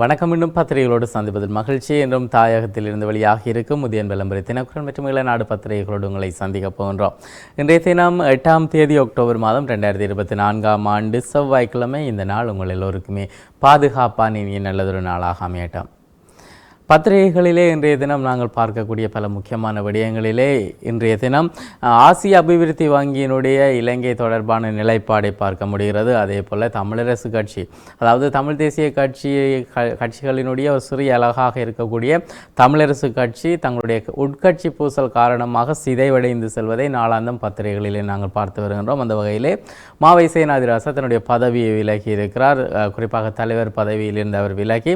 வணக்கம். இன்னும் பத்திரிகைகளோடு சந்திப்பதில் மகிழ்ச்சி. என்றும் தாயகத்தில் இருந்து வெளியாகி இருக்கும் முதியன் விளம்பர தினக்குரல் மற்றும் இளநாடு பத்திரிகைகளோடு உங்களை சந்திக்க போகின்றோம். இன்றைய தினம் எட்டாம் தேதி அக்டோபர் மாதம் ரெண்டாயிரத்தி இருபத்தி நான்காம் ஆண்டு செவ்வாய்க்கிழமை. இந்த நாள் உங்கள் எல்லோருக்குமே பாதுகாப்பான இனிய நல்லதொரு நாளாக அமையட்டும். பத்திரிகைகளிலே இன்றைய தினம் நாங்கள் பார்க்கக்கூடிய பல முக்கியமான விடயங்களிலே இன்றைய தினம் ஆசிய அபிவிருத்தி வங்கியினுடைய இலங்கை தொடர்பான நிலைப்பாடை பார்க்க முடிகிறது. அதே போல் தமிழரசு கட்சி அதாவது தமிழ் தேசிய கட்சி க- கட்சிகளினுடைய ஒரு சிறிய அழகாக இருக்கக்கூடிய தமிழரசு கட்சி தங்களுடைய உட்கட்சி பூசல் காரணமாக சிதைவடைந்து செல்வதை நாளாந்தம் பத்திரிகைகளிலே நாங்கள் பார்த்து வருகின்றோம். அந்த வகையிலே மாவை சேனாதிராசா தன்னுடைய பதவியை விலகி இருக்கிறார் குறிப்பாக தலைவர் பதவியில் இருந்து அவர் விலகி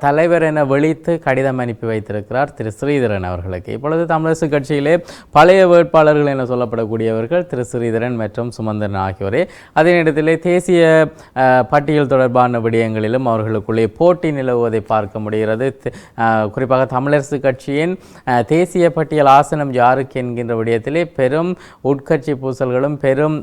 தலைவர் என வெளித்து கடிதம் அனுப்பி வைத்திருக்கிறார் திரு ஸ்ரீதரன் அவர்களுக்கு. இப்பொழுது தமிழரசு கட்சியிலே பழைய வேட்பாளர்கள் என சொல்லப்படக்கூடியவர்கள் திரு ஸ்ரீதரன் மற்றும் சுமந்திரன் ஆகியோரே. அதே நேரத்தில் தேசிய பட்டியல் தொடர்பான விடயங்களிலும் அவர்களுக்குள்ளே போட்டி நிலவுவதை பார்க்க முடிகிறது. குறிப்பாக தமிழரசு கட்சியின் தேசிய பட்டியல் ஆசனம் யாருக்கு என்கின்ற விடயத்திலே பெரும் உட்கட்சி பூசல்களும் பெரும்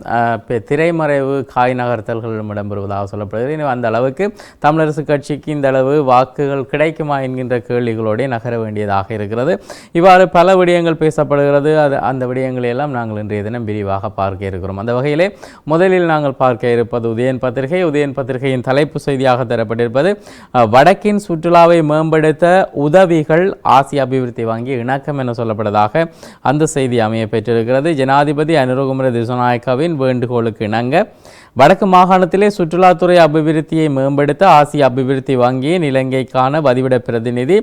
பெ- திரைமறைவு காய் நகர்த்தல்களும் இடம்பெறுவதாக சொல்லப்படுகிறது. அந்த அளவுக்கு தமிழரசு கட்சிக்கு இந்த அளவு வாக்குகள் கிடைக்குமா என்கின்ற கேள்விகளோடய நகர வேண்டியதாக இருக்கிறது. இவ்வாறு பல விடயங்கள் பேசப்படுகிறது. அது அந்த விடயங்களை எல்லாம் நாங்கள் இன்றைய தினம் விரிவாக பார்க்க இருக்கிறோம். அந்த வகையிலே முதலில் நாங்கள் பார்க்க இருப்பது உதயன் பத்திரிகை. உதயன் பத்திரிகையின் தலைப்பு செய்தியாக தரப்பட்டிருப்பது வடக்கின் சுற்றுலாவை மேம்படுத்த உதவிகள் ஆசிய அபிவிருத்தி வங்கி இணக்கம் என சொல்லப்பட்டதாக அந்த செய்தி அமைய பெற்றிருக்கிறது ஜனாதிபதி அனுரகுமர திசுநாயக்காவின் வேண்டுகோளுக்கு இணங்க வடக்கு மாகாணத்திலே சுற்றுலாத்துறை அபிவிருத்தியை மேம்படுத்த ஆசிய அபிவிருத்தி வங்கியின் இலங்கைக்கான வதிவிட பிரதிநிதி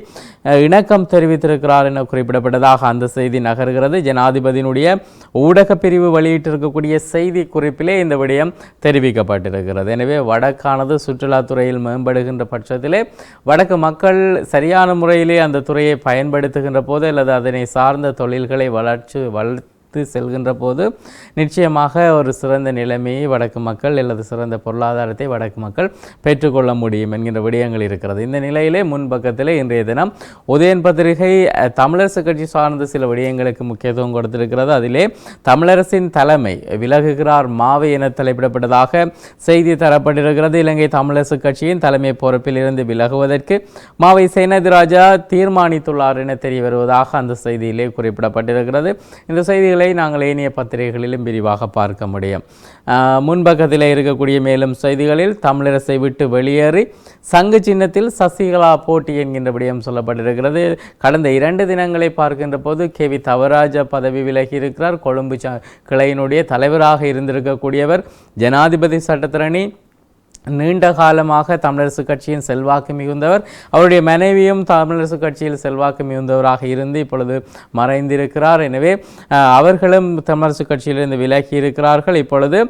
இணக்கம் தெரிவித்திருக்கிறார் என குறிப்பிடப்பட்டதாக அந்த செய்தி நகர்கிறது. ஜனாதிபதியினுடைய ஊடக பிரிவு வெளியிட்டிருக்கக்கூடிய செய்தி குறிப்பிலே இந்த விடயம் தெரிவிக்கப்பட்டிருக்கிறது. எனவே வடக்கானது சுற்றுலாத்துறையில் மேம்படுகின்ற பட்சத்திலே வடக்கு மக்கள் சரியான முறையிலே அந்த துறையை பயன்படுத்துகின்ற போது அல்லது அதனை சார்ந்த தொழில்களை வளர்ச்சி வளர்த்து செல்கின்ற போது நிச்சயமாக ஒரு சிறந்த நிலைமையை வடக்கு மக்கள் அல்லது சிறந்த பொருளாதாரத்தை வடக்கு மக்கள் பெற்றுக்கொள்ள முடியும் என்கின்ற விடயங்கள் இருக்கிறது. இந்த நிலையிலே முன்பக்கத்தில் இன்றைய தினம் உதயன் பத்திரிகை தமிழரசு கட்சி சார்ந்த சில விடயங்களுக்கு முக்கியத்துவம் கொடுத்திருக்கிறது. அதிலே தமிழரசின் தலைமை விலகுகிறார் மாவை என தலைப்பிடப்பட்டதாக செய்தி தரப்பட்டிருக்கிறது. இலங்கை தமிழரசு கட்சியின் தலைமை பொறுப்பில் இருந்து விலகுவதற்கு மாவை சேனதிராஜா தீர்மானித்துள்ளார் என தெரிய வருவதாக அந்த செய்தியிலே குறிப்பிடப்பட்டிருக்கிறது. இந்த செய்திகளை நாங்கள் ஏனைய பத்திரிகைகளிலும் விரிவாக பார்க்க முடியும். முன்பக்கத்தில் இருக்கக்கூடிய மேலும் செய்திகளில் தமிழரசை விட்டு வெளியேறி சங்கு சின்னத்தில் சசிகலா போட்டி என்கின்ற விடயம் சொல்லப்பட்டிருக்கிறது. கடந்த இரண்டு தினங்களை பார்க்கின்ற போது கே வி தவராஜ பதவி விலகி இருக்கிறார். கொழும்பு கிளையினுடைய தலைவராக இருந்திருக்கக்கூடியவர் ஜனாதிபதி சட்டத்திரணி நீண்ட காலமாக தமிழரசு கட்சியின் செல்வாக்கு மிகுந்தவர் அவருடைய மனைவியும் தமிழரசு கட்சியில் செல்வாக்கு மிகுந்தவராக இருந்து இப்பொழுது மறைந்திருக்கிறார். எனவே அஹ், அவர்களும் தமிழரசு கட்சியிலிருந்து விலகி இருக்கிறார்கள். இப்பொழுது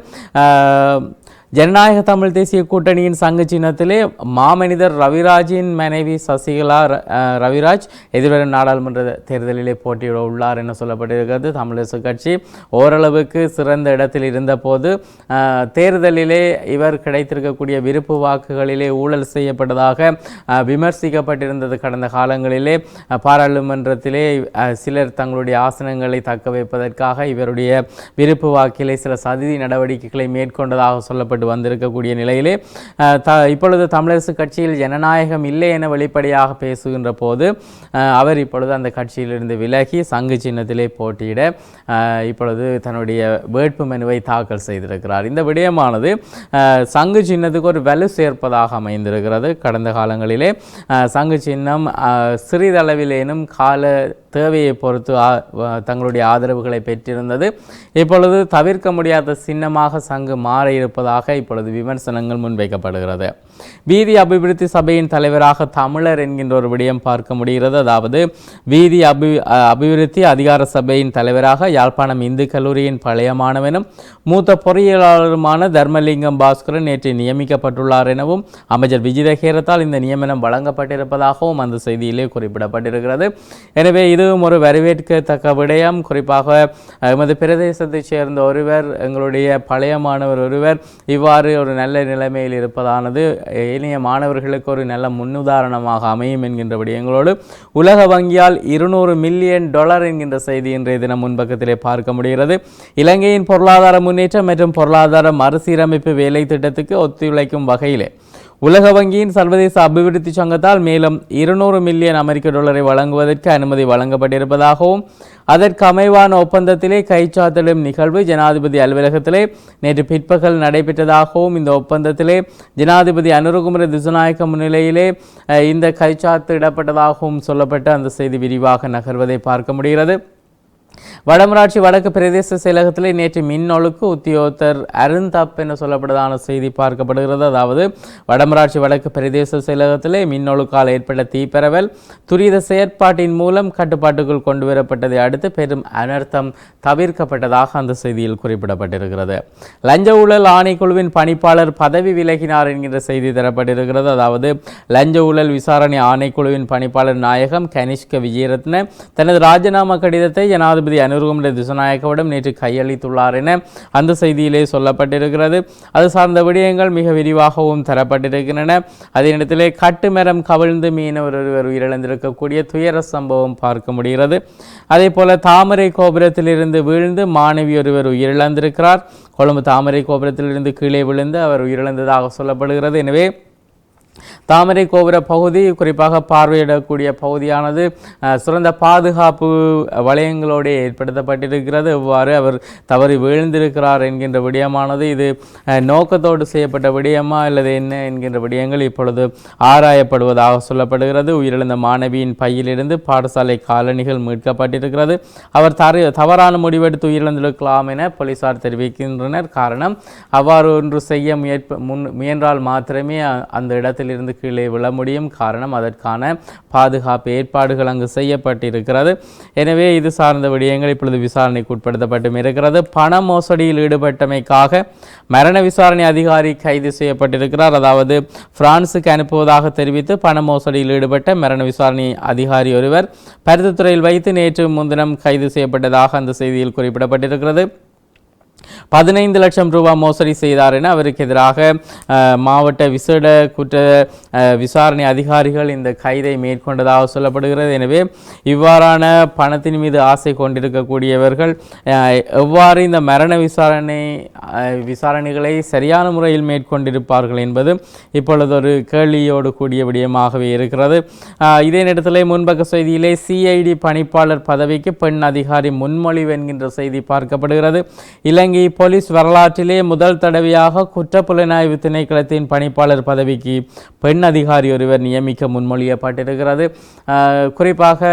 ஜனநாயக தமிழ் தேசிய கூட்டணியின் சங்க சின்னத்திலே மாமனிதர் ரவிராஜின் மனைவி சசிகலா ர- ரவிராஜ் எதிர்வரும் நாடாளுமன்ற தேர்தலிலே போட்டியிட உள்ளார் என சொல்லப்பட்டிருக்கிறது. தமிழரசு கட்சி ஓரளவுக்கு சிறந்த இடத்தில் இருந்தபோது தேர்தலிலே இவர் கிடைத்திருக்கக்கூடிய விருப்பு வாக்குகளிலே ஊழல் செய்யப்பட்டதாக விமர்சிக்கப்பட்டிருந்தது கடந்த காலங்களிலே. பாராளுமன்றத்திலே சிலர் தங்களுடைய ஆசனங்களை தக்க வைப்பதற்காக இவருடைய விருப்பு வாக்கிலே சில சதி நடவடிக்கைகளை மேற்கொண்டதாக சொல்லப்பட்டு வந்திருக்கக்கூடிய நிலையிலே த இப்பொழுது தமிழரசு கட்சியில் ஜனநாயகம் இல்லை என வெளிப்படையாக பேசுகின்ற போது அவர் இப்பொழுது அந்த கட்சியிலிருந்து விலகி சங்கு சின்னத்திலே போட்டியிட இப்பொழுது தன்னுடைய வேட்பு மனுவை தாக்கல் செய்திருக்கிறார். இந்த விடயமானது சங்கு சின்னத்துக்கு ஒரு வலு சேர்ப்பதாக அமைந்திருக்கிறது. கடந்த காலங்களிலே சங்கு சின்னம் சிறிதளவிலேனும் கால தேவையை பொறுத்து தங்களுடைய ஆதரவுகளை பெற்றிருந்தது. இப்பொழுது தவிர்க்க முடியாத சின்னமாக சங்கு மாற இருப்பதாக இப்பொழுது விமர்சனங்கள் முன்வைக்கப்படுகிறது. வீதி அபிவிருத்தி சபையின் தலைவராக தமிழர் என்கின்ற ஒரு விடயம் பார்க்க முடிகிறது. அதாவது வீதி அபி அபிவிருத்தி அதிகார சபையின் தலைவராக யாழ்ப்பாணம் இந்து கல்லூரியின் பழைய மாணவனும் மூத்த பொறியியலாளருமான தர்மலிங்கம் பாஸ்கரன் நேற்று நியமிக்கப்பட்டுள்ளார் எனவும் அமைச்சர் விஜித ஹேரத்தால் இந்த நியமனம் வழங்கப்பட்டிருப்பதாகவும் அந்த செய்தியிலே குறிப்பிடப்பட்டிருக்கிறது. எனவே இதுவும் ஒரு வரவேற்கத்தக்க விடயம். குறிப்பாக எமது பிரதேசத்தைச் சேர்ந்த ஒருவர் எங்களுடைய பழைய மாணவர் ஒருவர் இவ்வாறு ஒரு நல்ல நிலைமையில் இருப்பதானது ஏனைய மாணவர்களுக்கு ஒரு நல்ல முன்னுதாரணமாக அமையும் என்கின்றபடி எங்களோடு உலக வங்கியால் இருநூறு மில்லியன் டாலர் என்கின்ற செய்தி இன்றைய தினம் முன்பக்கத்திலே பார்க்க முடிகிறது. இலங்கையின் பொருளாதார முன்னேற்றம் மற்றும் பொருளாதார மறுசீரமைப்பு வேலை திட்டத்துக்கு ஒத்துழைக்கும் வகையிலே உலக வங்கியின் சர்வதேச அபிவிருத்தி சங்கத்தால் மேலும் இருநூறு மில்லியன் அமெரிக்க டாலரை வழங்குவதற்கு அனுமதி வழங்கப்பட்டிருப்பதாகவும் அதற்கு அமைவான ஒப்பந்தத்திலே கைச்சாத்திடும் நிகழ்வு ஜனாதிபதி அலுவலகத்திலே நேற்று பிற்பகல் நடைபெற்றதாகவும் இந்த ஒப்பந்தத்திலே ஜனாதிபதி அனுரகுமர திசுநாயக்க முன்னிலையிலே இந்த கைச்சாத்திடப்பட்டதாகவும் சொல்லப்பட்ட அந்த செய்தி விரிவாக நகர்வதை பார்க்க முடிகிறது. வடமராட்சி வடக்கு பிரதேச செயலகத்திலே நேற்று மின்னொழுக்கு உத்தியோகத்தர் அருந்தப் என சொல்லப்படுதான செய்தி பார்க்கப்படுகிறது. அதாவது வடமராட்சி வடக்கு பிரதேச செயலகத்திலே மின்னொழுக்கால் ஏற்பட்ட தீப்பரவல் துரித செயற்பாட்டின் மூலம் கட்டுப்பாட்டுக்குள் கொண்டு வரப்பட்டதை அடுத்து பெரும் அனர்த்தம் தவிர்க்கப்பட்டதாக அந்த செய்தியில் குறிப்பிடப்பட்டிருக்கிறது. லஞ்ச ஊழல் ஆணைக்குழுவின் பணிப்பாளர் பதவி விலகினார் என்கின்ற செய்தி தரப்பட்டிருக்கிறது. அதாவது லஞ்ச ஊழல் விசாரணை ஆணைக்குழுவின் பணிப்பாளர் நாயகம் கனிஷ்க விஜயரத்ன தனது ராஜினாமா கடிதத்தை ஜனாதிபதி அனுருகுமர திசுநாயக்கவிடம் நேற்று கையளித்துள்ளார் என அந்த செய்தியிலே சொல்லப்பட்டிருக்கிறது. அது சார்ந்த விடயங்கள் மிக விரிவாகவும் தரப்பட்டிருக்கின்றன. அதே நேரத்திலே கட்டுமரம் கவிழ்ந்து மீனவர் ஒருவர் உயிரிழந்திருக்கக்கூடிய துயர சம்பவம் பார்க்க முடிகிறது. அதே போல தாமரை கோபுரத்திலிருந்து வீழ்ந்து மாணவி ஒருவர் உயிரிழந்திருக்கிறார். கொழும்பு தாமரை கோபுரத்திலிருந்து கீழே விழுந்து அவர் உயிரிழந்ததாக சொல்லப்படுகிறது. எனவே தாமரை கோபுர பகுதி குறிப்பாக பார்வையிடக்கூடிய பகுதியானது சிறந்த பாதுகாப்பு வளையங்களோடு ஏற்படுத்தப்பட்டிருக்கிறது. இவ்வாறு அவர் தவறி வீழ்ந்திருக்கிறார் என்கின்ற விடயமானது இது நோக்கத்தோடு செய்யப்பட்ட விடயமா அல்லது என்ன என்கின்ற விடயங்கள் இப்பொழுது ஆராயப்படுவதாக சொல்லப்படுகிறது. உயிரிழந்த மாணவியின் பையிலிருந்து பாடசாலை காலணிகள் மீட்கப்பட்டிருக்கிறது. அவர் தரு தவறான முடிவெடுத்து உயிரிழந்திருக்கலாம் என போலீசார் தெரிவிக்கின்றனர். காரணம் அவ்வாறு ஒன்று செய்ய முயற்ப முன் முயன்றால் மாத்திரமே அந்த இடத்தில் இடத்திலிருந்து கீழே விழ முடியும். காரணம் அதற்கான பாதுகாப்பு ஏற்பாடுகள் அங்கு செய்யப்பட்டிருக்கிறது. எனவே இது சார்ந்த விடயங்கள் இப்பொழுது விசாரணைக்கு உட்படுத்தப்பட்டும் இருக்கிறது. பண மோசடியில் ஈடுபட்டமைக்காக மரண விசாரணை அதிகாரி கைது செய்யப்பட்டிருக்கிறார். அதாவது பிரான்சுக்கு அனுப்புவதாக தெரிவித்து பண மோசடியில் ஈடுபட்ட மரண விசாரணை அதிகாரி ஒருவர் பருத்தித்துறையில் வைத்து நேற்று முன்தினம் கைது செய்யப்பட்டதாக அந்த செய்தியில் குறிப்பிடப்பட்டிருக்கிறது. பதினைந்து லட்சம் ரூபாய் மோசடி செய்தார் என அவருக்கு எதிராக மாவட்ட விசேட குற்ற விசாரணை அதிகாரிகள் இந்த கைதை மேற்கொண்டதாக சொல்லப்படுகிறது. எனவே இவ்வாறான பணத்தின் மீது ஆசை கொண்டிருக்கக்கூடியவர்கள் எவ்வாறு இந்த மரண விசாரணை விசாரணைகளை சரியான முறையில் மேற்கொண்டிருப்பார்கள் என்பது இப்பொழுது ஒரு கேள்வியோடு கூடிய விடயமாகவே இருக்கிறது. இதே நேரத்தில் முன்பக்க செய்தியிலே சிஐடி பணிப்பாளர் பதவிக்கு பெண் அதிகாரி முன்மொழிவு என்கின்ற செய்தி பார்க்கப்படுகிறது. இலங்கை போலீஸ் வரலாற்றிலே முதல் தடவையாக குற்றப்புலனாய்வு திணைக்களத்தின் பணிப்பாளர் பதவிக்கு பெண் அதிகாரி ஒருவர் நியமிக்க முன்மொழியப்பட்டிருக்கிறது. குறிப்பாக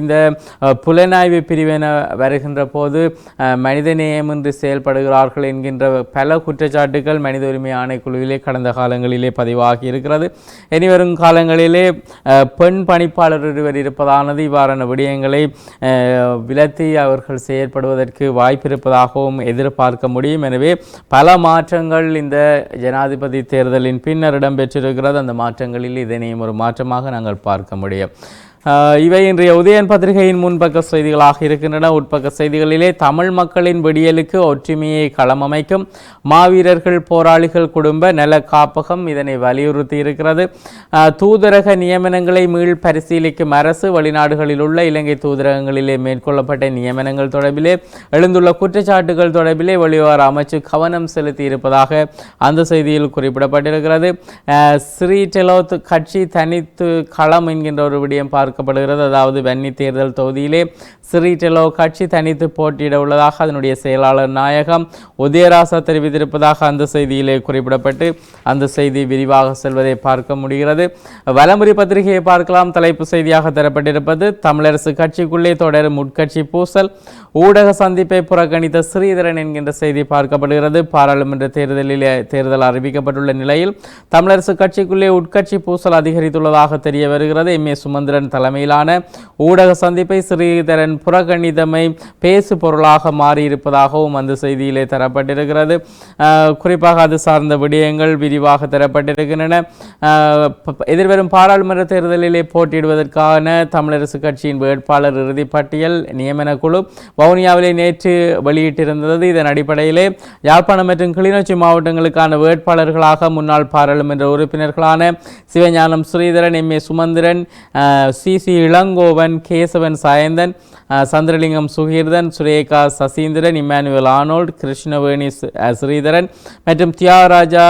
இந்த புலனாய்வு பிரிவின வருகின்ற போது மனிதநேயமின்றி செயல்படுகிறார்கள் என்கின்ற பல குற்றச்சாட்டுகள் மனித உரிமை ஆணைக்குழுவிலே கடந்த காலங்களிலே பதிவாகி இருக்கிறது. இனிவரும் காலங்களிலே பெண் பணிப்பாளர் ஒருவர் இருப்பதானது இவ்வாறான விடயங்களை விலத்தி அவர்கள் செயற்படுவதற்கு வாய்ப்பிருப்பதாகவும் எதிர்ப்பு பார்க்க முடியும். எனவே பல மாற்றங்கள் இந்த ஜனாதிபதி தேர்தலின் பின்னர் இடம்பெற்றிருக்கிறது. அந்த மாற்றங்களில் இதனையும் ஒரு மாற்றமாக நாங்கள் பார்க்க முடியும். இவை இன்றைய உதயன் பத்திரிகையின் முன்பக்க செய்திகளாக இருக்கின்றன. உட்பக்க செய்திகளிலே தமிழ் மக்களின் விடியலுக்கு ஒற்றுமையை களமமைக்கும் மாவீரர்கள் போராளிகள் குடும்ப நல காப்பகம் இதனை வலியுறுத்தி இருக்கிறது தூதரக நியமனங்களை மீள் பரிசீலிக்கும் அரசு வெளிநாடுகளில் உள்ள இலங்கை தூதரகங்களிலே மேற்கொள்ளப்பட்ட நியமனங்கள் தொடர்பிலே எழுந்துள்ள குற்றச்சாட்டுகள் தொடர்பிலே வெளிவார அமைச்சு கவனம் செலுத்தி இருப்பதாக அந்த செய்தியில் குறிப்பிடப்பட்டிருக்கிறது. ஸ்ரீ டெலோத் கட்சி தனித்து களம் என்கின்ற ஒரு விடயம் எதிர்பார்க்கப்படுகிறது அதாவது வன்னி தேர்தல் தொகுதியிலே ஸ்ரீ கட்சி தனித்து போட்டியிட உள்ளதாக அதனுடைய செயலாளர் நாயகம் உதயராசா தெரிவித்திருப்பதாக அந்த செய்தியிலே குறிப்பிடப்பட்டு அந்த செய்தி விரிவாக செல்வதை பார்க்க முடிகிறது. வலமுறை பத்திரிகையை பார்க்கலாம். தலைப்பு செய்தியாக தரப்பட்டிருப்பது தமிழரசு கட்சிக்குள்ளே தொடரும் உட்கட்சி பூசல் ஊடக சந்திப்பை புறக்கணித்த ஸ்ரீதரன் என்கின்ற செய்தி பார்க்கப்படுகிறது. பாராளுமன்ற தேர்தலில் தேர்தல் அறிவிக்கப்பட்டுள்ள நிலையில் தமிழரசு கட்சிக்குள்ளே உட்கட்சி பூசல் அதிகரித்துள்ளதாக தெரிய வருகிறது. எம் ஏ சுமந்திரன் தலைமையிலான ஊடக சந்திப்பை ஸ்ரீதரன் புறக்கணிதமை பேசு பொருளாக மாறியிருப்பதாகவும் அந்த செய்தியிலே தரப்பட்டிருக்கிறது. குறிப்பாக அது சார்ந்த விடயங்கள் விரிவாக தரப்பட்டிருக்கின்றன. எதிர்வரும் பாராளுமன்ற தேர்தலிலே போட்டியிடுவதற்கான தமிழரசு கட்சியின் வேட்பாளர் இறுதி பட்டியல் நியமன குழு வவுனியாவிலே நேற்று வெளியிட்டிருந்தது. இதன் அடிப்படையிலே யாழ்ப்பாணம் மற்றும் கிளிநொச்சி மாவட்டங்களுக்கான வேட்பாளர்களாக முன்னாள் பாராளுமன்ற உறுப்பினர்களான Sivagnanam Sritharan M A Sumanthiran C C C Ilangovan Kesavan Sayanthan Chandralingam Sukirthan Sureka Sasindran Emmanuel Arnold Krishnaveni Sritharan மற்றும் தியாகராஜா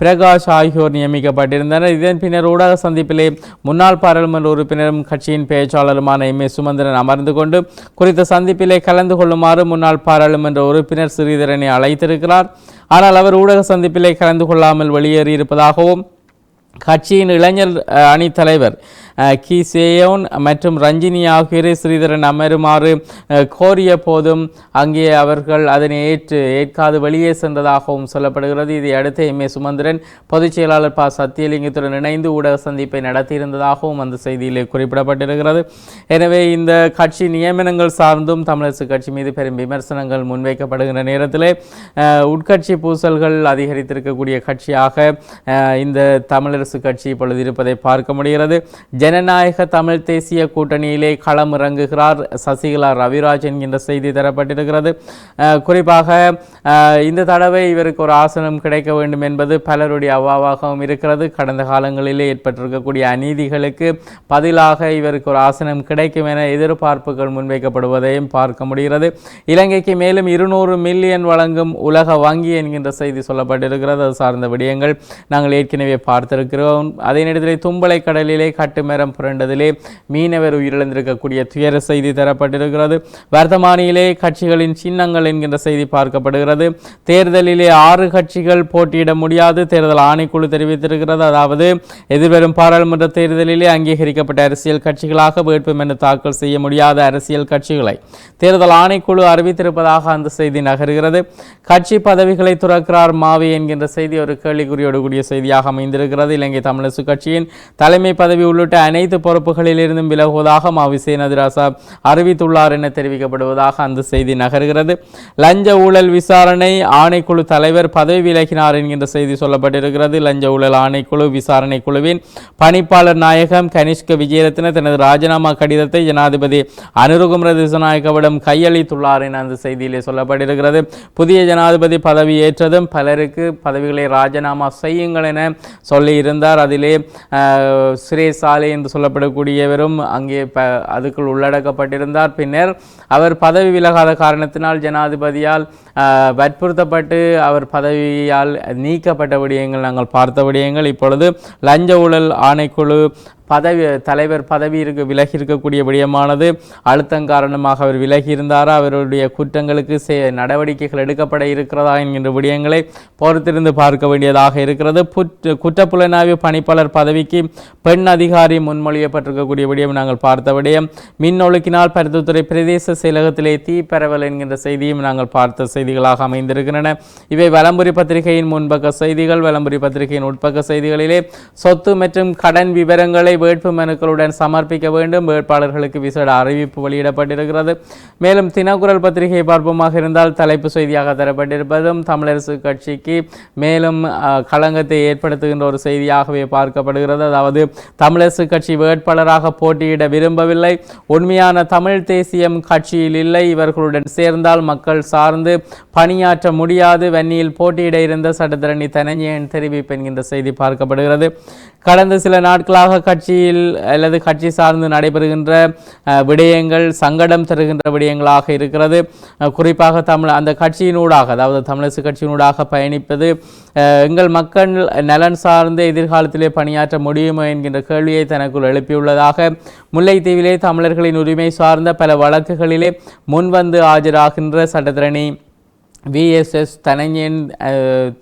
பிரகாஷ் ஆகியோர் நியமிக்கப்பட்டிருந்தனர். இதன் பின்னர் ஊடக சந்திப்பிலே முன்னாள் பாராளுமன்ற உறுப்பினரும் கட்சியின் பேச்சாளருமான எம். ஏ. சுமந்திரன் அமர்ந்து கொண்டு குறித்த சந்திப்பிலே கலந்து கொள்ளுமாறு முன்னாள் பாராளுமன்ற உறுப்பினர் ஸ்ரீதரனை அழைத்திருக்கிறார். ஆனால் அவர் ஊடக சந்திப்பிலே கலந்து கொள்ளாமல் வெளியேறியிருப்பதாகவும் கட்சியின் இளைஞர் அணி தலைவர் கி சேயோன் மற்றும் ரஞ்சினி ஆகியோரை ஸ்ரீதரன் அமருமாறு கோரிய போதும் அங்கே அவர்கள் அதனை ஏற்று ஏற்காது வெளியே சென்றதாகவும் சொல்லப்படுகிறது. இதை அடுத்து எம். ஏ. சுமந்திரன் பொதுச் செயலாளர் ப. சத்தியலிங்கத்துடன் இணைந்து ஊடக சந்திப்பை நடத்தியிருந்ததாகவும் அந்த செய்தியிலே குறிப்பிடப்பட்டிருக்கிறது. எனவே இந்த கட்சி நியமனங்கள் சார்ந்தும் தமிழரசு கட்சி மீது பெரும் விமர்சனங்கள் முன்வைக்கப்படுகின்ற நேரத்தில் உட்கட்சி பூசல்கள் அதிகரித்திருக்கக்கூடிய கட்சியாக இந்த தமிழரசு கட்சி இப்பொழுது இருப்பதை பார்க்க முடிகிறது. ஜனநாயக தமிழ் தேசிய கூட்டணியிலே களம் இறங்குகிறார் சசிகலா ரவிராஜ் என்கின்ற செய்தி தரப்பட்டிருக்கிறது. குறிப்பாக இந்த தடவை இவருக்கு ஒரு ஆசனம் கிடைக்க வேண்டும் என்பது பலருடைய அவாவாகவும் இருக்கிறது. கடந்த காலங்களிலே ஏற்பட்டிருக்கக்கூடிய அநீதிகளுக்கு பதிலாக இவருக்கு ஒரு ஆசனம் கிடைக்கும் என எதிர்பார்ப்புகள் முன்வைக்கப்படுவதையும் பார்க்க முடிகிறது. இலங்கைக்கு மேலும் இருநூறு மில்லியன் வழங்கும் உலக வங்கி என்கின்ற செய்தி சொல்லப்பட்டிருக்கிறது. அது சார்ந்த விடயங்கள் நாங்கள் ஏற்கனவே பார்த்திருக்கிறோம். அதே நேரத்தில் தும்பளை கடலிலே நேரம் புரண்டதிலே மீனவர் உயிரிழந்திருக்கக்கூடிய துயர செய்தி தரப்பட்டிருக்கிறது. வர்த்தமானியிலே கட்சிகளின் சின்னங்கள் என்கின்ற செய்தி பார்க்கப்படுகிறது. தேர்தலிலே ஆறு கட்சிகள் போட்டியிட முடியாது. தேர்தல் ஆணைக்குழு தெரிவித்திருக்கிறது. அதாவது எதிர்வரும் பாராளுமன்ற தேர்தலிலே அங்கீகரிக்கப்பட்ட அரசியல் கட்சிகளாக வேட்புமனு தாக்கல் செய்ய முடியாத அரசியல் கட்சிகளை தேர்தல் ஆணைக்குழு அறிவித்திருப்பதாக அந்த செய்தி நகர்கிறது. கட்சி பதவிகளை துறக்கிறார் மாவி என்கின்ற செய்தி ஒரு கேள்விக்குறியோடு கூடிய செய்தியாக அமைந்திருக்கிறது. இலங்கை தமிழரசு கட்சியின் தலைமை பதவி உள்ளிட்ட அனைத்து பொறுப்புகளிலிருந்தும் விலகுவதாக மாவி சேனதிராசா அறிவித்துள்ளார் என தெரிவிக்கப்படுவதாக அந்த செய்தி நகர்கிறது. லஞ்ச ஊழல் விசாரணை ஆணைக்குழு தலைவர் பதவி விலகினார் என்கின்ற செய்தி சொல்லப்பட்டிருக்கிறது. லஞ்ச ஊழல் ஆணைக்குழு விசாரணை குழுவின் பணிப்பாளர் நாயகம் கனிஷ்க விஜயரத்ன தனது ராஜினாமா கடிதத்தை ஜனாதிபதி அனுருகுமர திசநாயகவிடம் கையளித்துள்ளார் என அந்த செய்தியிலே சொல்லப்பட்டிருக்கிறது. புதிய ஜனாதிபதி பதவி ஏற்றதும் பலருக்கு பதவிகளை ராஜினாமா செய்யுங்கள் என சொல்லி இருந்தார் அதிலே அஹ், சுரேஷ் என்று சொல்லப்படக்கூடியவரும் அங்கே ப அதுக்குள் உள்ளடக்கப்பட்டிருந்தார். பின்னர் அவர் பதவி விலகாத காரணத்தினால் ஜனாதிபதியால் அஹ், வற்புறுத்தப்பட்டு அவர் பதவியால் நீக்கப்பட்ட விடயங்கள் நாங்கள் பார்த்த விடயங்கள். இப்பொழுது லஞ்ச ஊழல் ஆணைக்குழு பதவி தலைவர் பதவி இருக்க விலகி இருக்கக்கூடிய விடயமானது அழுத்தம் காரணமாக அவர் விலகி இருந்தாரா அவருடைய குற்றங்களுக்கு சே நடவடிக்கைகள் எடுக்கப்பட இருக்கிறதா என்கின்ற விடயங்களை பொறுத்திருந்து பார்க்க வேண்டியதாக இருக்கிறது. புற்று குற்றப்புலனாய்வு பணிப்பாளர் பதவிக்கு பெண் அதிகாரி முன்மொழியப்பட்டிருக்கக்கூடிய விடயம் நாங்கள் பார்த்த விடயம். மின் ஒழுக்கினால் பருத்துத்துறை பிரதேச செயலகத்திலே தீ பரவல் என்கின்ற செய்தியும் நாங்கள் பார்த்த செய்திகளாக அமைந்திருக்கின்றன. இவை வலம்புரி பத்திரிகையின் முன்பக்க செய்திகள் வலம்புரி பத்திரிகையின் உட்பக்க செய்திகளிலே சொத்து மற்றும் கடன் விவரங்களை வேட்பு மனுக்களுடன் சமர்ப்பிக்க வேண்டும். வேட்பாளர்களுக்கு விசேட அறிவிப்பு வெளியிடப்பட்டிருக்கிறது. மேலும் தினக்குரல் பத்திரிகை பார்ப்போமாக இருந்தால் தலைப்பு செய்தியாக தரப்பட்டிருப்பதும் தமிழரசு கட்சிக்கு மேலும் களங்கத்தை ஏற்படுத்துகின்ற ஒரு செய்தியாகவே பார்க்கப்படுகிறது. அதாவது தமிழரசு கட்சி வேட்பாளராக போட்டியிட விரும்பவில்லை. உண்மையான தமிழ் தேசியம் கட்சியில் இல்லை. இவர்களுடன் சேர்ந்தால் மக்கள் சார்ந்து பணியாற்ற முடியாது. வன்னியில் போட்டியிட இருந்த சட்டத்தரணி தனஞ்சயன் தெரிவிப்பு என்கின்ற செய்தி பார்க்கப்படுகிறது. கடந்த சில நாட்களாக கட்சி கட்சியில் அல்லது கட்சி சார்ந்து நடைபெறுகின்ற விடயங்கள் சங்கடம் தருகின்ற விடயங்களாக இருக்கிறது. குறிப்பாக தமிழ் அந்த கட்சியினூடாக அதாவது தமிழரசு கட்சியினூடாக பயணிப்பது எங்கள் மக்கள் நலன் சார்ந்து எதிர்காலத்திலே பணியாற்ற முடியுமா என்கின்ற கேள்வியை தனக்குள் எழுப்பியுள்ளதாக முல்லைத்தீவிலே தமிழர்களின் உரிமை சார்ந்த பல வழக்குகளிலே முன்வந்து ஆஜராகின்ற சட்டத்திரணி விஎஸ்எஸ் தனஞ்சயன்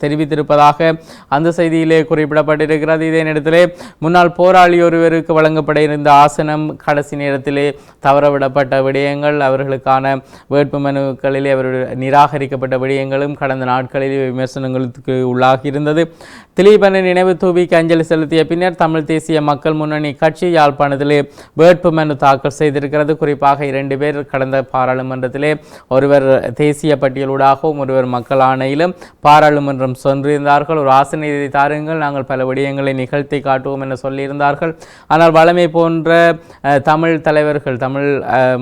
தெரிவித்திருப்பதாக அந்த செய்தியிலே குறிப்பிடப்பட்டிருக்கிறது. இதே நேரத்திலே முன்னாள் போராளி ஒருவருக்கு வழங்கப்பட இருந்த ஆசனம் கடைசி நேரத்திலே தவறவிடப்பட்ட விடயங்கள் அவர்களுக்கான வேட்புமனுக்களிலே அவருடைய நிராகரிக்கப்பட்ட விடயங்களும் கடந்த நாட்களில் விமர்சனங்களுக்கு உள்ளாகியிருந்தது. திலீபனின் நினைவு தூவிக்கு அஞ்சலி செலுத்திய பின்னர் தமிழ் தேசிய மக்கள் முன்னணி கட்சி யாழ்ப்பாணத்திலே வேட்புமனு தாக்கல் செய்திருக்கிறது. குறிப்பாக இரண்டு பேர் கடந்த பாராளுமன்றத்திலே ஒருவர் தேசிய பட்டியலூடாக பட்டியலூடாகவும் ஒருவர் மக்கள் ஆணையிலும் பாராளுமன்றம் சென்றிருந்தார்கள். ஒரு ஆசனத்தை தாருங்கள். நாங்கள் பல விடயங்களை நிகழ்த்தி காட்டுவோம் என சொல்லியிருந்தார்கள். ஆனால் வளமை போன்ற தமிழ் தலைவர்கள் தமிழ்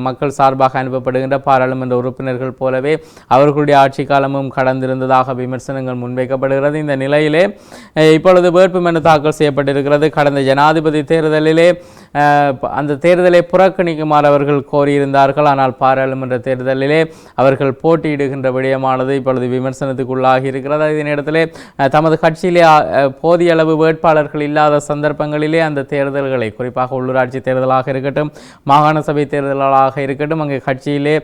மக்கள் சார்பாக அனுப்பப்படுகின்ற பாராளுமன்ற உறுப்பினர்கள் போலவே அவர்களுடைய ஆட்சி காலமும் கடந்திருந்ததாக விமர்சனங்கள் முன்வைக்கப்படுகிறது. இந்த நிலையிலே இப்பொழுது வேட்புமனு தாக்கல் செய்யப்பட்டிருக்கிறது. கடந்த ஜனாதிபதி தேர்தலிலே அந்த தேர்தலை புறக்கணிக்குமாறு அவர்கள் கோரியிருந்தார்கள். ஆனால் பாராளுமன்ற தேர்தலிலே அவர்கள் போட்டியிடுகின்ற விடயமானது இப்பொழுது விமர்சனத்துக்குள்ளாகி இருக்கிறது. இதே நேரத்தில் தமது கட்சியிலே போதிய அளவு வேட்பாளர்கள் இல்லாத சந்தர்ப்பங்களிலே அந்த தேர்தல்களை குறிப்பாக உள்ளூராட்சி தேர்தலாக இருக்கட்டும் மாகாண சபை தேர்தலாக இருக்கட்டும் அங்கே கட்சியிலே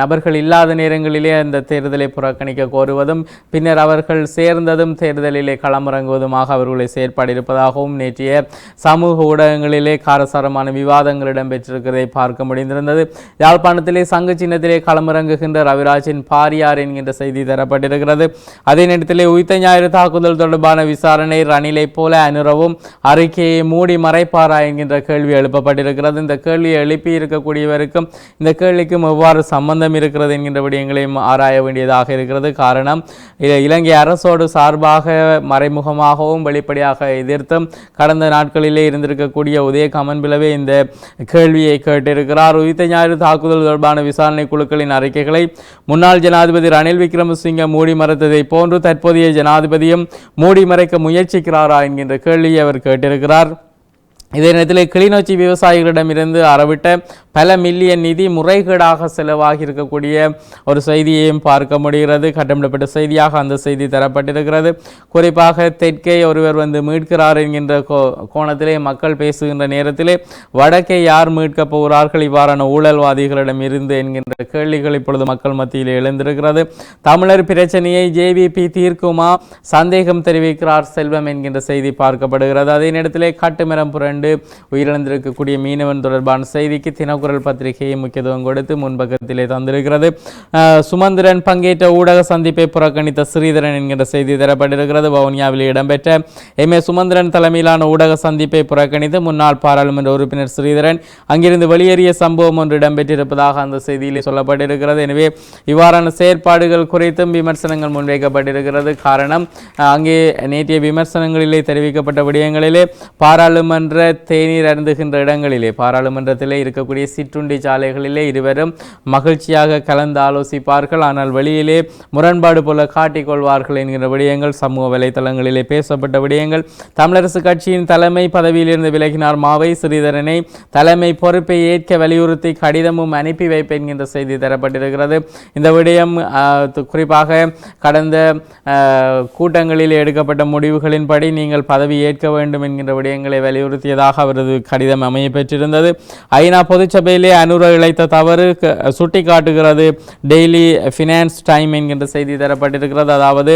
நபர்கள் இல்லாத நேரங்களிலே அந்த தேர்தலை புறக்கணிக்க கோருவதும் பின்னர் அவர்கள் சேர்ந்ததும் தேர்தலிலே களமிறங்குவதுமாக அவர்களை செயற்பாடு இருப்பதாகவும் நேற்றைய சமூக ஊடகங்களிலே காரசாரமான விவாதங்கள் இடம்பெற்றிருக்கிறதை பார்க்க முடிந்திருந்தது. யாழ்ப்பாணத்திலே சங்க சின்னத்திலே களமிறங்குகின்ற ரவிராஜின் பாரியார் என்கின்ற செய்தி தரப்பட்டிருக்கிறது. அதே நேரத்திலே உயிர்த்த ஞாயிறு தாக்குதல் தொடர்பான விசாரணை ரணிலை போல அனுரவும் அறிக்கையை மூடி மறைப்பாரா என்கின்ற கேள்வி எழுப்பப்பட்டிருக்கிறது. இந்த கேள்வியை எழுப்பி இருக்கக்கூடியவருக்கும் இந்த கேள்விக்கும் எவ்வாறு சம்பந்தம் இருக்கிறது என்கின்ற விடயங்களையும் ஆராய வேண்டியதாக இருக்கிறது. காரணம் இ- இலங்கை அரசோடு சார்பாக மறைமுகமாகவும் வெளிப்படையாக எதிர்த்தும் கடந்த நாட்களிலே இருந்திருக்கக்கூடிய உதய கமன்பிலவே இந்த கேள்வியை கேட்டிருக்கிறார். உயிர்த்த ஞாயிறு தாக்குதல் தொடர்பான விசாரணை குழுக்களின் அறிக்கைகளை முன்னாள் ஜனாதிபதி ரணில் விக்ரமசிங்க மூடி மறைத்ததை போன்று தற்போதைய ஜனாதிபதியும் மூடி மறைக்க முயற்சிக்கிறாரா என்கின்ற கேள்வியை அவர் கேட்டிருக்கிறார். இதே நேரத்தில் கிளிநொச்சி விவசாயிகளிடமிருந்து அறவிட்ட பல மில்லியன் நிதி முறைகேடாக செலவாகி இருக்கக்கூடிய ஒரு செய்தியையும் பார்க்க முடிகிறது. கட்டமிடப்பட்ட செய்தியாக அந்த செய்தி தரப்பட்டிருக்கிறது. குறிப்பாக தெற்கே ஒருவர் வந்து மீட்கிறார் என்கின்ற கோ கோணத்திலே மக்கள் பேசுகின்ற நேரத்திலே வடக்கே யார் மீட்கப் போகிறார்கள் இவ்வாறான ஊழல்வாதிகளிடம் இருந்து என்கின்ற கேள்விகள் இப்பொழுது மக்கள் மத்தியில் எழுந்திருக்கிறது. தமிழர் பிரச்சனையை ஜேவிபி தீர்க்குமா? சந்தேகம் தெரிவிக்கிறார் செல்வம் என்கின்ற செய்தி பார்க்கப்படுகிறது. அதே நேரத்திலே காட்டுமரம் புரண்டு உயிரிழந்திருக்கக்கூடிய மீனவன் தொடர்பான செய்திக்கு தினக்குரல் பத்திரிகையை முக்கியத்துவம் கொடுத்து முன்பக்கத்திலே தந்திருக்கிறது. சுமந்திரன் பங்கேற்ற ஊடக சந்திப்பை புறக்கணித்த ஸ்ரீதரன் என்கின்ற செய்தி தரப்பட்டிருக்கிறது. வவுனியாவில் இடம்பெற்ற எம். ஏ. சுமந்திரன் தலைமையிலான ஊடக சந்திப்பை புறக்கணித்து முன்னாள் பாராளுமன்ற உறுப்பினர் ஸ்ரீதரன் அங்கிருந்து வெளியேறிய சம்பவம் ஒன்று இடம்பெற்றிருப்பதாக அந்த செய்தியிலே சொல்லப்பட்டிருக்கிறது. எனவே இவ்வாறான செயற்பாடுகள் குறித்தும் விமர்சனங்கள் முன்வைக்கப்பட்டிருக்கிறது. காரணம் அங்கே நேற்றைய விமர்சனங்களிலே தெரிவிக்கப்பட்ட விடயங்களிலே பாராளுமன்ற தேநீர் அருந்துகின்ற இடங்களிலே பாராளுமன்றத்திலே இருக்கக்கூடிய சிற்றுண்டி சாலைகளிலே இருவரும் மகிழ்ச்சியாக கலந்து ஆலோசிப்பார்கள். ஆனால் வெளியிலே முரண்பாடு போல காட்டிக்கொள்வார்கள் என்கிற விடயங்கள் சமூக வலைத்தளங்களிலே பேசப்பட்ட விடயங்கள். தமிழரசு கட்சியின் தலைமை பதவியிலிருந்து விலகினார் மாவை ஸ்ரீதரனை. தலைமை பொறுப்பை ஏற்க வலியுறுத்தி கடிதமும் அனுப்பி வைப்பேன் என்கின்ற செய்தி தரப்பட்டிருக்கிறது. இந்த விடயம் குறிப்பாக கடந்த கூட்டங்களில் எடுக்கப்பட்ட முடிவுகளின்படி நீங்கள் பதவி ஏற்க வேண்டும் என்கின்ற விடயங்களை வலியுறுத்தியதாக அவரது கடிதம் அமைய பெற்றிருந்தது. ஐநா பொதுச்சபையிலே அனுர இழைத்த தவறு சுட்டிக்காட்டுகிறது. டெய்லி ஃபினான்ஸ் டைம் என்கின்ற செய்தி தரப்பட்டிருக்கிறது. அதாவது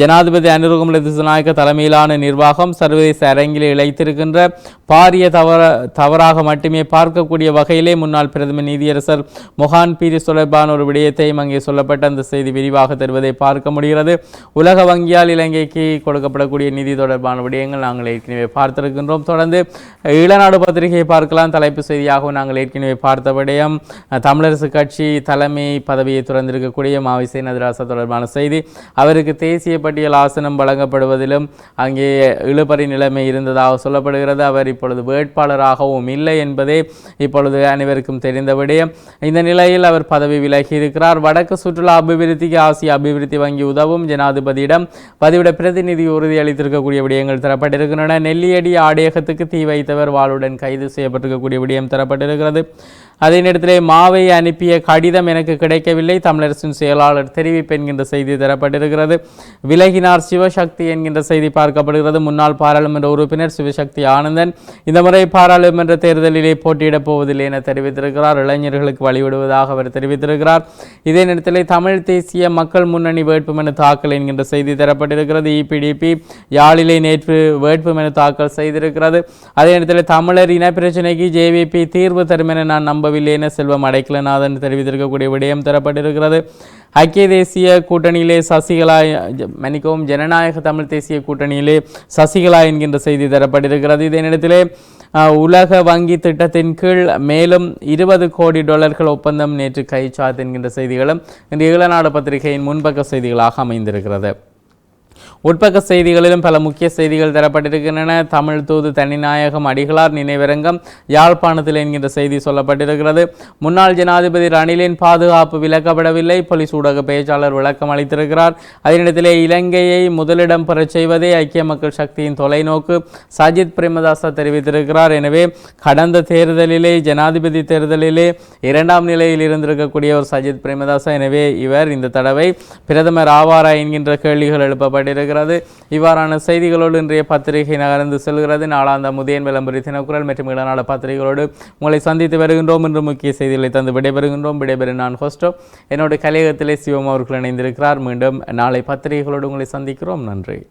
ஜனாதிபதி அனுரகுமல திசுநாயக்க தலைமையிலான நிர்வாகம் சர்வதேச அரங்கிலே இழைத்திருக்கின்ற பாரிய தவற தவறாக மட்டுமே பார்க்கக்கூடிய வகையிலே முன்னாள் பிரதம நீதியரசர் மொஹான் பீரிஸ் தொடர்பான ஒரு விடயத்தையும் அங்கே சொல்லப்பட்ட அந்த செய்தி விரிவாக தருவதை பார்க்க முடிகிறது. உலக வங்கியால் இலங்கைக்கு கொடுக்கப்படக்கூடிய நிதி தொடர்பான விடயங்கள் நாங்கள் ஏற்கனவே பார்த்திருக்கின்றோம். தொடர்ந்து இளநாடு பத்திரிகையை பார்க்கலாம். தலைப்பு செய்தியாகவும் நாங்கள் ஏற்கனவே பார்த்த விடயம் தமிழரசு கட்சி தலைமை பதவியை துறந்திருக்கக்கூடிய மாவிசை நதிராசா தொடர்பான செய்தி. அவருக்கு தேசிய பட்டியல் ஆசனம் வழங்கப்படுவதிலும் அங்கே இழுபறி நிலைமை இருந்ததாக சொல்லப்படுகிறது. அவர் இப்பொழுது வேட்பாளராகவும் இல்லை என்பதே இப்பொழுது அனைவருக்கும் தெரிந்த விடயம். இந்த நிலையில் அவர் பதவி விலகி இருக்கிறார் வடக்கு சுற்றுலா அபிவிருத்திக்கு ஆசிய அபிவிருத்தி வங்கி உதவும் ஜனாதிபதியிடம் பதிவிட பிரதிநிதி உறுதியளித்திருக்கக்கூடிய விடயங்கள் தரப்பட்டிருக்கின்றன. நெல்லியடி ஆடையகத்துக்கு தீ வைத்தவர் வாளுடன் கைது செய்யப்பட்டிருக்கக்கூடிய விடயம் தரப்பட்டிருக்கிறது. அதே நேரத்திலே மாவை அனுப்பிய கடிதம் எனக்கு கிடைக்கவில்லை. தமிழரசின் செயலாளர் தெரிவிப்பு என்கின்ற செய்தி தரப்பட்டிருக்கிறது. விலகினார் சிவசக்தி என்கின்ற செய்தி பார்க்கப்படுகிறது. முன்னாள் பாராளுமன்ற உறுப்பினர் சிவசக்தி ஆனந்தன் இந்த முறை பாராளுமன்ற தேர்தலிலே போட்டியிடப் போவதில்லை என தெரிவித்திருக்கிறார். இளைஞர்களுக்கு வழிவிடுவதாக அவர் தெரிவித்திருக்கிறார். இதே நேரத்தில் தமிழ் தேசிய மக்கள் முன்னணி வேட்புமனு தாக்கல் என்கின்ற செய்தி தரப்பட்டிருக்கிறது. இபிடிபி யாழிலே நேற்று வேட்புமனு தாக்கல் செய்திருக்கிறது. அதே நேரத்தில் தமிழர் இன பிரச்சனைக்கு ஜேவிபி தீர்வு தரும் என நான் நம்பவில்லை என செல்வம் அடைக்கலநாதன் தெரிவித்திருக்கக்கூடிய விடயம் தரப்பட்டிருக்கிறது. ஐக்கிய தேசிய கூட்டணியிலே சசிகலா ஜ- மன்னிக்கவும் ஜனநாயக தமிழ் தேசிய கூட்டணியிலே சசிகலா என்கின்ற செய்தி தரப்பட்டிருக்கிறது. இதே நேரத்திலே உலக வங்கி திட்டத்தின் கீழ் மேலும் இருபது கோடி டாலர்கள் ஒப்பந்தம் நேற்று கைச்சாத்து என்கின்ற செய்திகளும் இந்த ஈழநாடு பத்திரிகையின் முன்பக்க செய்திகளாக அமைந்திருக்கிறது. உட்பக்க செய்திகளிலும் பல முக்கிய செய்திகள் தரப்பட்டிருக்கின்றன. தமிழ் தூது தனிநாயகம் அடிகளார் நினைவரங்கம் யாழ்ப்பாணத்தில் என்கின்ற செய்தி சொல்லப்பட்டிருக்கிறது. முன்னாள் ஜனாதிபதி ரணிலின் பாதுகாப்பு விலக்கப்படவில்லை போலீஸ் ஊடக பேச்சாளர் விளக்கம் அளித்திருக்கிறார். அதனிடத்திலே இலங்கையை முதலிடம் பெறச் செய்வதே ஐக்கிய மக்கள் சக்தியின் தொலைநோக்கு. சஜித் பிரேமதாச தெரிவித்திருக்கிறார். எனவே கடந்த தேர்தலிலே ஜனாதிபதி தேர்தலிலே இரண்டாம் நிலையில் இருந்திருக்கக்கூடிய ஒரு சஜித் பிரேமதாசா. எனவே இவர் இந்த தடவை பிரதமர் ஆவாரா என்கின்ற கேள்விகள் எழுப்பப்பட்டிருக்கிறது இவ்வாறான செய்திகளோடு இன்றைய பத்திரிகை நகர்ந்து செல்கிறது. நாளாந்த முதியன் விளம்பரி தினக்குரல் மற்றும் இளநாட பத்திரிகைகளோடு உங்களை சந்தித்து வருகின்றோம். என்று முக்கிய செய்திகளை தந்து விடைபெறுகின்றோம். விடைபெறும் நான் ஹோஸ்டோ என்னோட கலையகத்திலே சிவம் அவர்கள் இணைந்திருக்கிறார். மீண்டும் நாளை பத்திரிகைகளோடு உங்களை சந்திக்கிறோம். நன்றி.